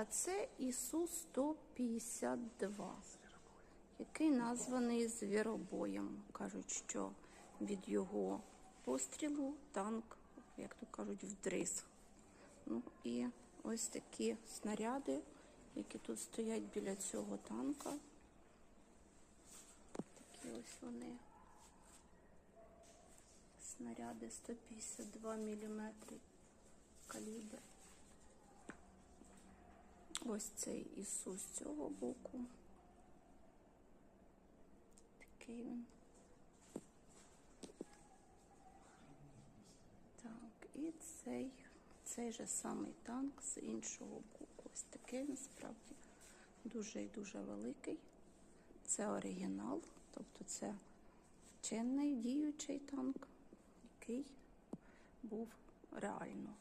А це ІСУ-152, який названий звіробоєм. Кажуть, що від його пострілу танк, як то кажуть, вдрисг. Ну і ось такі снаряди, які тут стоять біля цього танка. Такі ось вони. Снаряди 152 мм калібр. Ось цей Ісус з цього боку. Такий він. Так, і цей, цей же самий танк з іншого боку. Ось такий він справді дуже і дуже великий. Це оригінал, тобто це чинний діючий танк, який був реально.